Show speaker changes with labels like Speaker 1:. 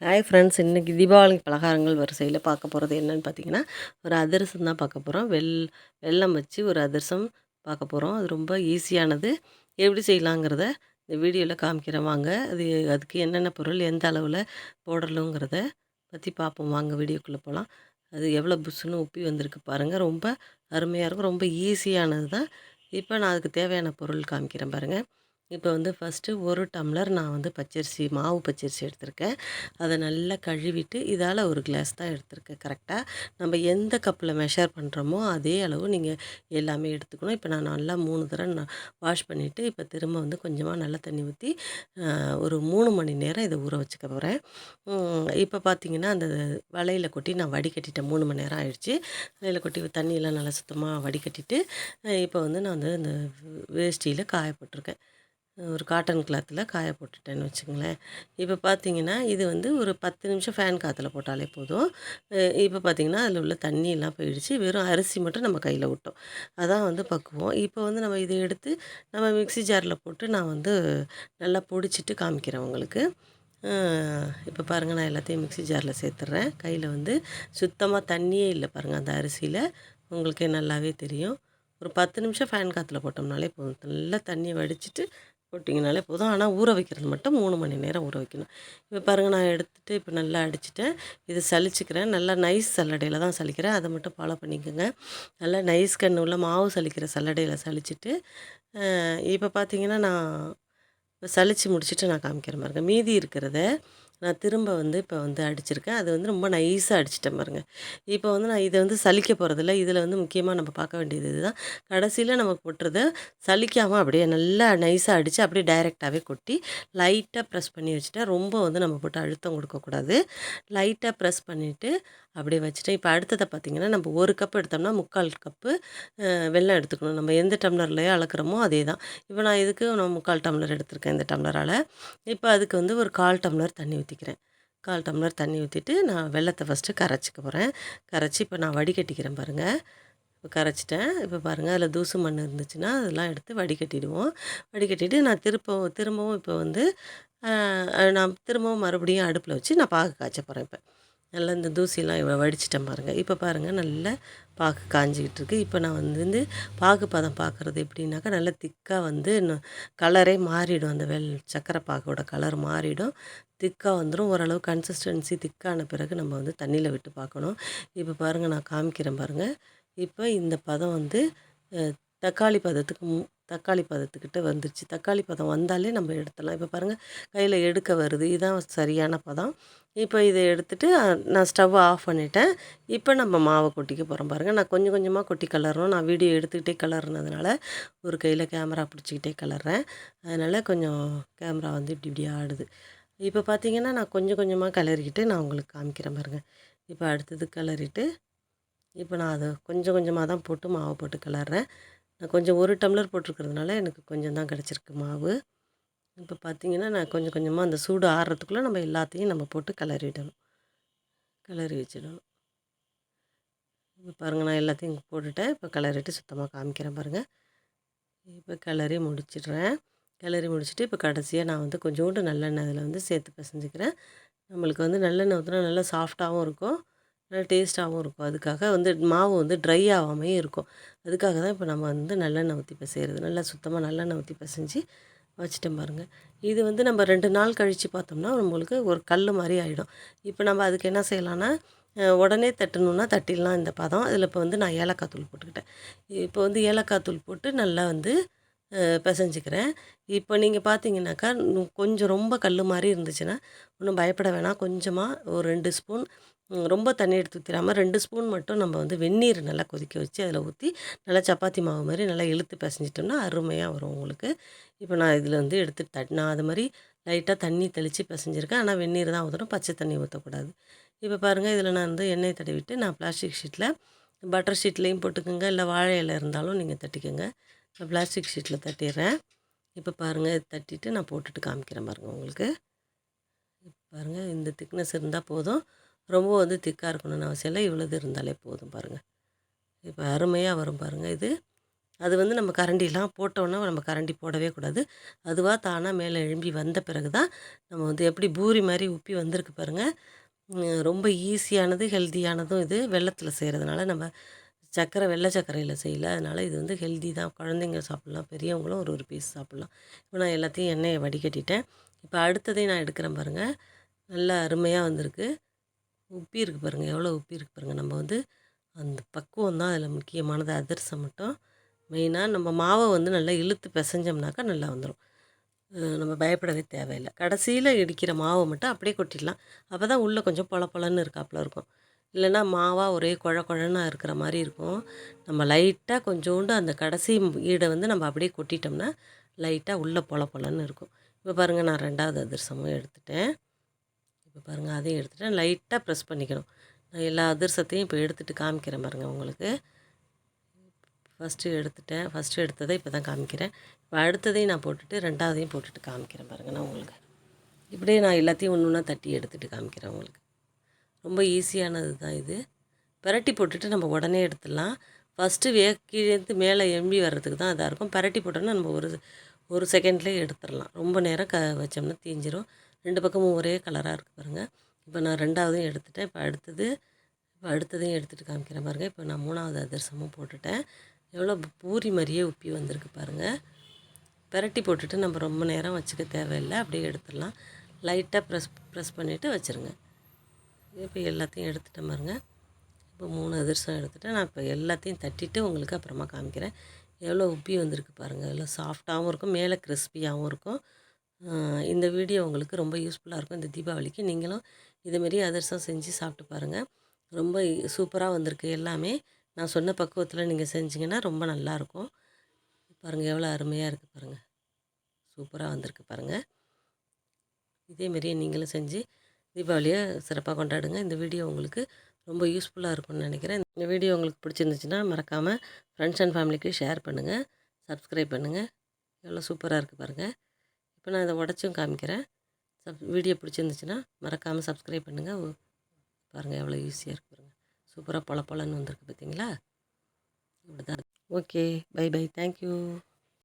Speaker 1: Hi friends இன்றைக்கி தீபாவளி பலகாரங்கள் வரிசையில் பார்க்க போகிறது என்னென்னு பார்த்தீங்கன்னா ஒரு அதிரசம் தான் பார்க்க போகிறோம் வெள் வெள்ளம் வச்சு ஒரு அதிரசம் பார்க்க போகிறோம் அது ரொம்ப ஈஸியானது. எப்படி செய்யலாங்கிறத இந்த வீடியோவில் காமிக்கிறேன். வாங்க அது அதுக்கு என்னென்ன பொருள் எந்த அளவில் போடலுங்கிறத பற்றி பார்ப்போம். வாங்க வீடியோக்குள்ளே போகலாம் அது எவ்வளோ புஷ்ஷுன்னு உப்பி வந்திருக்கு பாருங்கள் ரொம்ப அருமையாக இருக்கும். ரொம்ப ஈஸியானது தான் இப்போ நான் அதுக்கு தேவையான பொருள் காமிக்கிறேன் பாருங்கள் இப்போ வந்து ஃபஸ்ட்டு ஒரு டம்ளர் நான் வந்து பச்சரிசி மாவு பச்சரிசி எடுத்திருக்கேன். அதை நல்லா கழுவிட்டு இதால் ஒரு கிளாஸ் தான் எடுத்திருக்கேன் கரெக்டாக நம்ம எந்த கப்பில் மெஷர் பண்ணுறோமோ அதே அளவு நீங்கள் எல்லாமே எடுத்துக்கணும். இப்போ நான் நல்லா மூணு தடவை நான் வாஷ் பண்ணிவிட்டு இப்போ திரும்ப வந்து கொஞ்சமாக நல்லா தண்ணி ஊற்றி ஒரு மூணு மணி நேரம் இதை ஊற வச்சுக்க போகிறேன் இப்போ பார்த்தீங்கன்னா அந்த வலையில் கொட்டி நான் வடிகட்டிட்டேன் மூணு மணி நேரம் ஆயிடுச்சு. வலையில் கொட்டி தண்ணியெல்லாம் நல்லா சுத்தமாக வடிகட்டிட்டு இப்போ வந்து நான் வந்து அந்த வேஷ்டியில் காயப்பட்டிருக்கேன் ஒரு காட்டன் கிளாத்தில் காய போட்டுட்டேன்னு வச்சுங்களேன் இப்போ பார்த்தீங்கன்னா இது வந்து ஒரு பத்து நிமிஷம் ஃபேன் காற்றுல போட்டாலே போதும். இப்போ பார்த்திங்கன்னா அதில் உள்ள தண்ணியெல்லாம் போயிடுச்சு. வெறும் அரிசி மட்டும் நம்ம கையில் விட்டோம் அதான் வந்து பக்குவோம். இப்போ வந்து நம்ம இதை எடுத்து நம்ம மிக்சி ஜாரில் போட்டு நான் வந்து நல்லா பொடிச்சிட்டு காமிக்கிறேன் உங்களுக்கு. இப்போ பாருங்கள் நான் எல்லாத்தையும் மிக்சி ஜாரில் சேர்த்துட்றேன் கையில் வந்து சுத்தமாக தண்ணியே இல்லை பாருங்கள் அந்த அரிசியில். உங்களுக்கே நல்லாவே தெரியும். ஒரு பத்து நிமிஷம் ஃபேன் காற்றுல போட்டோம்னாலே போதும். நல்லா தண்ணியை வடிச்சிட்டு போட்டிங்கனாலே போதும். ஆனால் ஊற வைக்கிறது மட்டும் மூணு மணி நேரம் ஊற வைக்கணும். இப்போ பாருங்கள் நான் எடுத்துகிட்டு இப்போ நல்லா அடிச்சுட்டேன். இது சளிச்சிக்கிறேன் நல்லா நைஸ் சல்லடையில் தான் சலிக்கிறேன். அதை மட்டும் ஃபாலோ பண்ணிக்கோங்க. நல்லா நைஸ் கண் உள்ள மாவு சலிக்கிற சல்லடையில் சலிச்சுட்டு இப்போ பார்த்தீங்கன்னா நான் சலித்து முடிச்சுட்டு நான் காமிக்கிற மாதிரி இருக்கேன் மீதி இருக்கிறத நான் திரும்ப வந்து இப்போ வந்து அடிச்சிருக்கேன். அது வந்து ரொம்ப நைஸாக அடிச்சிட்டேன் பாருங்கள் இப்போ வந்து நான் இதை வந்து சலிக்க போகிறதில்ல இதில் வந்து முக்கியமாக நம்ம பார்க்க வேண்டியது இதுதான். கடைசியில் நம்ம கொட்டுறத சலிக்காமல் அப்படியே நல்லா நைஸாக அடித்து அப்படியே டைரெக்டாகவே கொட்டி லைட்டாக ப்ரெஸ் பண்ணி வச்சுட்டா ரொம்ப வந்து நம்ம போட்டு அழுத்தம் கொடுக்கக்கூடாது. லைட்டாக ப்ரெஸ் பண்ணிவிட்டு அப்படியே வச்சுட்டேன் இப்போ அடுத்ததை பார்த்திங்கன்னா நம்ம ஒரு கப் எடுத்தோம்னா முக்கால் கப்பு வெள்ளம் எடுத்துக்கணும். நம்ம எந்த டம்ளர்லையோ அளக்குறோமோ அதே தான் இப்போ நான் இதுக்கு நான் முக்கால் டம்ளர் எடுத்திருக்கேன் இந்த டம்ளரால். இப்போ அதுக்கு வந்து ஒரு கால் டம்ளர் தண்ணி ஊற்றிக்கிறேன் கால் டம்ளர் தண்ணி ஊற்றிட்டு நான் வெள்ளத்தை ஃபஸ்ட்டு கரைச்சிக்க போகிறேன் கரைச்சி இப்போ நான் வடிகட்டிக்கிறேன் பாருங்கள் இப்போ கரைச்சிட்டேன். இப்போ பாருங்கள் அதில் தூசு மண் இருந்துச்சுன்னா அதெல்லாம் எடுத்து வடிகட்டிடுவோம். வடிகட்டிட்டு நான் திருப்பவும் திரும்பவும் இப்போ வந்து நான் திரும்பவும் மறுபடியும் அடுப்பில் வச்சு நான் பாகு காய்ச்ச போகிறேன் இப்போ. நல்லா இந்த தூசியெல்லாம் இவ்வளோ வடிச்சிட்டேன் பாருங்கள் இப்போ பாருங்கள் நல்லா பாகு காஞ்சிக்கிட்டு இருக்குது இப்போ நான் வந்து பாகு பதம் பார்க்குறது எப்படின்னாக்கா நல்லா திக்காக வந்து கலரே மாறிடும். அந்த வெள் சக்கரை பாகோட கலர் மாறிடும். திக்காக வந்துடும் ஓரளவு கன்சிஸ்டன்சி திக்கான பிறகு நம்ம வந்து தண்ணியில் விட்டு பார்க்கணும் இப்போ பாருங்கள் நான் காமிக்கிறேன் பாருங்கள் இப்போ இந்த பதம் வந்து தக்காளி பதத்துக்கு தக்காளி பதத்துக்கிட்ட வந்துருச்சு. தக்காளி பதம் வந்தாலே நம்ம எடுத்துடலாம். இப்போ பாருங்கள் கையில் எடுக்க வருது. இதுதான் சரியான பதம். இப்போ இதை எடுத்துகிட்டு நான் ஸ்டவ்வை ஆஃப் பண்ணிட்டேன். இப்போ நம்ம மாவை கொட்டிக்க போகிறோம் பாருங்கள் நான் கொஞ்சம் கொஞ்சமாக கொட்டி கலரணும். நான் வீடியோ எடுத்துக்கிட்டே கலர்னதுனால ஒரு கையில் கேமரா பிடிச்சிக்கிட்டே கலர்றேன். அதனால் கொஞ்சம் கேமரா வந்து இப்படி இப்படி ஆடுது. இப்போ பார்த்திங்கன்னா நான் கொஞ்சம் கொஞ்சமாக கலரிக்கிட்டு நான் உங்களுக்கு காமிக்கிறேன் பாருங்கள் இப்போ அடுத்தது கலரிட்டு இப்போ நான் அதை கொஞ்சம் கொஞ்சமாக தான் போட்டு மாவை போட்டு கலர்றேன். நான் கொஞ்சம் ஒரு டம்ளர் போட்டிருக்கிறதுனால எனக்கு கொஞ்சம் தான் கிடச்சிருக்கு மாவு. இப்போ பார்த்திங்கன்னா நான் கொஞ்சம் கொஞ்சமாக அந்த சூடு ஆறுறதுக்குள்ளே நம்ம எல்லாத்தையும் நம்ம போட்டு கிளறிடணும். கிளறி வச்சிடணும். இப்போ பாருங்கள் நான் எல்லாத்தையும் போட்டுட்டேன். இப்போ கிளறிட்டு சுத்தமாக காமிக்கிறேன் பாருங்கள் இப்போ கிளறி முடிச்சிடுறேன். கிளறி முடிச்சுட்டு இப்போ கடைசியாக நான் வந்து கொஞ்சோண்டு நல்லெண்ணெய் அதில் வந்து சேர்த்து பிசைஞ்சிக்கிறேன். நம்மளுக்கு வந்து நல்லெண்ணெய் ஊற்றினா நல்லா சாஃப்டாகவும் இருக்கும். நல்லா டேஸ்ட்டாகவும் இருக்கும். அதுக்காக வந்து மாவு வந்து ட்ரை ஆகாமையும் இருக்கும். அதுக்காக தான் இப்போ நம்ம வந்து நல்லெண்ணெய் ஊற்றி பிசைகிறது நல்லா சுத்தமாக நல்லெண்ணெய் ஊற்றி பிசைஞ்சு வச்சுட்டேன் பாருங்கள் இது வந்து நம்ம ரெண்டு நாள் கழித்து பார்த்தோம்னா நம்மளுக்கு ஒரு கல் மாதிரி ஆகிடும் இப்போ நம்ம அதுக்கு என்ன செய்யலாம்னா உடனே தட்டணுன்னா தட்டிடலாம் இந்த பதம். அதில் இப்போ வந்து நான் ஏலக்காய் தூள் போட்டுக்கிட்டேன். இப்போ வந்து ஏலக்காய் தூள் போட்டு நல்லா வந்து பிசைஞ்சிக்கிறேன். இப்போ நீங்கள் பார்த்தீங்கன்னாக்கா கொஞ்சம் ரொம்ப கல் மாதிரி இருந்துச்சுன்னா ஒன்றும் பயப்பட வேணாம். கொஞ்சமாக ஒரு ரெண்டு ஸ்பூன் ரொம்ப தண்ணி எடுத்து ஊற்றிடாமல் ரெண்டு ஸ்பூன் மட்டும் நம்ம வந்து வெந்நீர் நல்லா கொதிக்க வச்சு அதில் ஊற்றி நல்லா சப்பாத்தி மாவு மாதிரி நல்லா இழுத்து பிசைஞ்சிட்டோம்னா அருமையாக வரும் உங்களுக்கு. இப்போ நான் இதில் வந்து எடுத்து தட் நான் அது மாதிரி லைட்டாக தண்ணி தெளித்து பிசைஞ்சிருக்கேன். ஆனால் வெந்நீர் தான் ஊற்றணும் பச்சை தண்ணி ஊற்றக்கூடாது இப்போ பாருங்கள் இதில் நான் வந்து எண்ணெய் தடவிட்டு நான் பிளாஸ்டிக் ஷீட்டில் பட்டர் ஷீட்லேயும் போட்டுக்கோங்க. இல்லை வாழை இலை இருந்தாலும் நீங்கள் தட்டிக்கோங்க. நான் பிளாஸ்டிக் ஷீட்டில் தட்டிடுறேன். இப்போ பாருங்கள் தட்டிட்டு நான் போட்டுட்டு காமிக்கிறேன் பாருங்கள் உங்களுக்கு. பாருங்கள் இந்த திக்னஸ் இருந்தால் போதும். ரொம்ப வந்து திக்காக இருக்கணும்னு அவசியம் இல்லை. இவ்வளோது இருந்தாலே போதும் பாருங்கள் இப்போ அருமையாக வரும் பாருங்கள் இது. அது வந்து நம்ம கரண்டிலாம் போட்டோன்னா நம்ம கரண்டி போடவே கூடாது. அதுவாக தானாக மேலே எழும்பி வந்த பிறகு தான் நம்ம வந்து எப்படி பூரி மாதிரி உப்பி வந்திருக்கு பாருங்கள் ரொம்ப ஈஸியானது ஹெல்த்தியானதும் இது. வெள்ளத்தில் செய்கிறதுனால நம்ம சர்க்கரை வெள்ளை சர்க்கரையில் செய்யல. அதனால் இது வந்து ஹெல்தி தான். குழந்தைங்க சாப்பிட்லாம் பெரியவங்களும் ஒரு ஒரு பீஸ் சாப்பிட்லாம். இப்போ நான் எல்லாத்தையும் எண்ணெயை வடிகட்டிட்டேன். இப்போ அடுத்ததையும் நான் எடுக்கிறேன் பாருங்கள் நல்லா அருமையாக வந்திருக்கு. உப்பி இருக்குது பாருங்கள் எவ்வளோ உப்பி இருக்குது பாருங்கள் நம்ம வந்து அந்த பக்குவம் தான் அதில் முக்கியமானது. அதிரசம் மட்டும். மெயினாக நம்ம மாவை வந்து நல்லா இழுத்து பிசைஞ்சோம்னாக்கா நல்லா வந்துடும் நம்ம பயப்படவே தேவையில்லை. கடைசியில் இடிக்கிற மாவை மட்டும் அப்படியே கொட்டிடலாம். அப்போ தான் உள்ளே கொஞ்சம் பொல பொலன்னு இருக்காப்புல இருக்கும். இல்லைன்னா மாவாக ஒரே குழ குழன்னா இருக்கிற மாதிரி இருக்கும். நம்ம லைட்டாக கொஞ்சோண்டு அந்த கடைசி ஈடை வந்து நம்ம அப்படியே கொட்டிட்டோம்னா லைட்டாக உள்ளே பொல பொலன்னு இருக்கும். இப்போ பாருங்கள் நான் ரெண்டாவது அதிரசமும் எடுத்துட்டேன். இப்போ பாருங்கள் அதையும் எடுத்துகிட்டு லைட்டாக ப்ரெஸ் பண்ணிக்கணும். நான் எல்லா அதிர்சத்தையும் இப்போ எடுத்துகிட்டு காமிக்கிறேன் பாருங்கள் உங்களுக்கு. ஃபஸ்ட்டு எடுத்துட்டேன். ஃபஸ்ட்டு எடுத்ததை இப்போ தான் காமிக்கிறேன். இப்போ அடுத்ததையும் நான் போட்டுட்டு ரெண்டாவதையும் போட்டுட்டு காமிக்கிறேன் பாருங்கள் நான் உங்களுக்கு. இப்படியே நான் எல்லாத்தையும் ஒன்று ஒன்றா தட்டி எடுத்துகிட்டு காமிக்கிறேன் உங்களுக்கு. ரொம்ப ஈஸியானது தான் இது. பிரட்டி போட்டுட்டு நம்ம உடனே எடுத்துடலாம். ஃபஸ்ட்டு வே கீழேருந்து மேலே எம்பி வர்றதுக்கு தான் இதாக இருக்கும். பிரட்டி போட்டோன்னா நம்ம ஒரு ஒரு செகண்ட்லேயே எடுத்துடலாம். ரொம்ப நேரம் க வச்சோம்னா தீஞ்சிரும். ரெண்டு பக்கமும் ஒரே கலராக இருக்குது பாருங்கள் இப்போ நான் ரெண்டாவதையும் எடுத்துட்டேன். இப்போ அடுத்தது இப்போ அடுத்ததையும் எடுத்துகிட்டு காமிக்கிறேன் பாருங்கள் இப்போ நான் மூணாவது அதிரசமும் போட்டுட்டேன். எவ்வளோ பூரி மாதிரியே உப்பி வந்திருக்கு பாருங்கள் பிரட்டி போட்டுட்டு நம்ம ரொம்ப நேரம் வச்சுக்க தேவையில்லை. அப்படியே எடுத்துடலாம். லைட்டாக ப்ரெஸ் ப்ரெஸ் பண்ணிவிட்டு வச்சுருங்க. இப்போ எல்லாத்தையும் எடுத்துட்டேன் பாருங்கள் இப்போ மூணு அதிரசம் எடுத்துட்டேன். நான் இப்போ எல்லாத்தையும் தட்டிட்டு உங்களுக்கு அப்புறமா காமிக்கிறேன். எவ்வளோ உப்பி வந்திருக்கு பாருங்கள் எவ்வளோ சாஃப்டாகவும் இருக்கும். மேலே கிறிஸ்பியாகவும் இருக்கும். இந்த வீடியோ உங்களுக்கு ரொம்ப யூஸ்ஃபுல்லாக இருக்கும். இந்த தீபாவளிக்கு நீங்களும் இதுமாரி அதிரசம் செஞ்சு சாப்பிட்டு பாருங்கள் ரொம்ப சூப்பராக வந்திருக்கு எல்லாமே. நான் சொன்ன பக்குவத்தில் நீங்கள் செஞ்சீங்கன்னா ரொம்ப நல்லாயிருக்கும் பாருங்கள் எவ்வளோ அருமையாக இருக்குது பாருங்கள் சூப்பராக வந்திருக்கு பாருங்கள் இதேமாரியே நீங்களும் செஞ்சு தீபாவளியை சிறப்பாக கொண்டாடுங்க. இந்த வீடியோ உங்களுக்கு ரொம்ப யூஸ்ஃபுல்லாக இருக்கும்னு நினைக்கிறேன். இந்த வீடியோ உங்களுக்கு பிடிச்சிருந்துச்சுன்னா மறக்காமல் ஃப்ரெண்ட்ஸ் அண்ட் ஃபேமிலிக்கு ஷேர் பண்ணுங்கள் சப்ஸ்கிரைப் பண்ணுங்கள் எவ்வளோ சூப்பராக இருக்குது பாருங்கள் இப்போ நான் இதை உடச்சும் காமிக்கிறேன். சப் வீடியோ பிடிச்சிருந்துச்சுன்னா மறக்காமல் சப்ஸ்கிரைப் பண்ணுங்கள் பாருங்கள் எவ்வளோ ஈஸியாக இருக்குது பாருங்கள் சூப்பராக பொல பொலன்னு வந்திருக்கு பார்த்தீங்களா? இப்படி தான் ஓகே பை பை தேங்க்யூ